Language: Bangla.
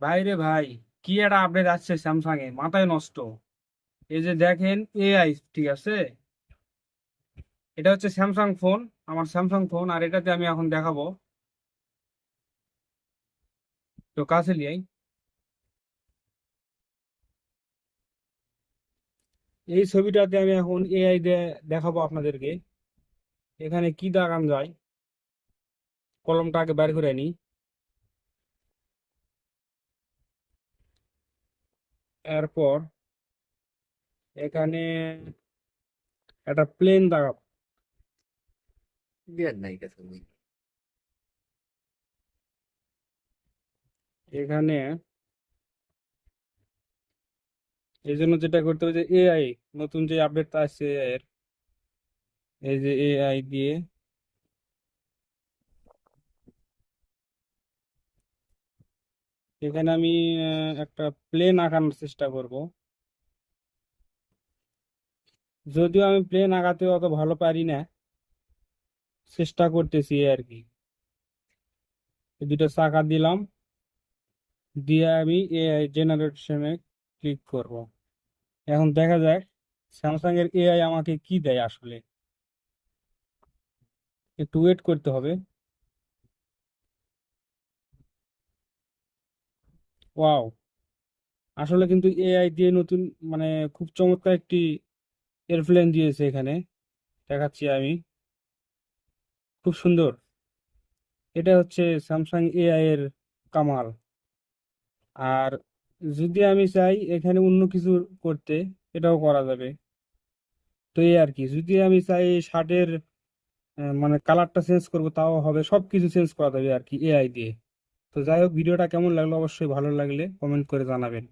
ভাই রে ভাই, কি একটা আপডেট আসছে স্যামসাং এ মাথায় নষ্ট। এই যে দেখেন এআই ঠিক আছে? এটা হচ্ছে স্যামসাং ফোন আমার স্যামসাং ফোন আর এটাতে আমি এখন দেখাবো। তো কাছে লিয়াই এই ছবিটাতে আমি এখন এআই দেখাবো আপনাদেরকে। এখানে কি দেখান যায়? কলমটা আগে বের করে নিই। এরপর এখানে একটা প্লেন মুই এখানে এই জন্য যেটা করতে হবে যে এআই নতুন যে আপডেটটা আসছে এআই এর এই যে এআই দিয়ে এখানে আমি একটা প্লেন আঁকানোর চেষ্টা করব। যদিও আমি প্লেন আঁকাতে অত ভালো পারি না, চেষ্টা করতেছি আর কি। দুটো চাকা দিলাম, দিয়ে আমি এআই জেনারেশনে ক্লিক করব। এখন দেখা যাক স্যামসাং এর এআই আমাকে কি দেয় আসলে। একটু ওয়েট করতে হবে। ওয়াও। আসলে কিন্তু এআই দিয়ে নতুন মানে খুব চমৎকার একটি এরোপ্লেন দিয়েছে এখানে। দেখাচ্ছি আমি। খুব সুন্দর। এটা হচ্ছে স্যামসাং এআই এর কামাল। আর যদি আমি চাই এখানে অন্য কিছু করতে, এটাও করা যাবে। তো এই আর কি, যদি আমি চাই শার্টের মানে কালারটা চেঞ্জ করব, তাও হবে সব কিছু চেঞ্জ করা যাবে আর কি এআই দিয়ে। তো যাই হোক ভিডিওটা কেমন লাগল অবশ্যই ভালো লাগলে কমেন্ট করে জানাবেন।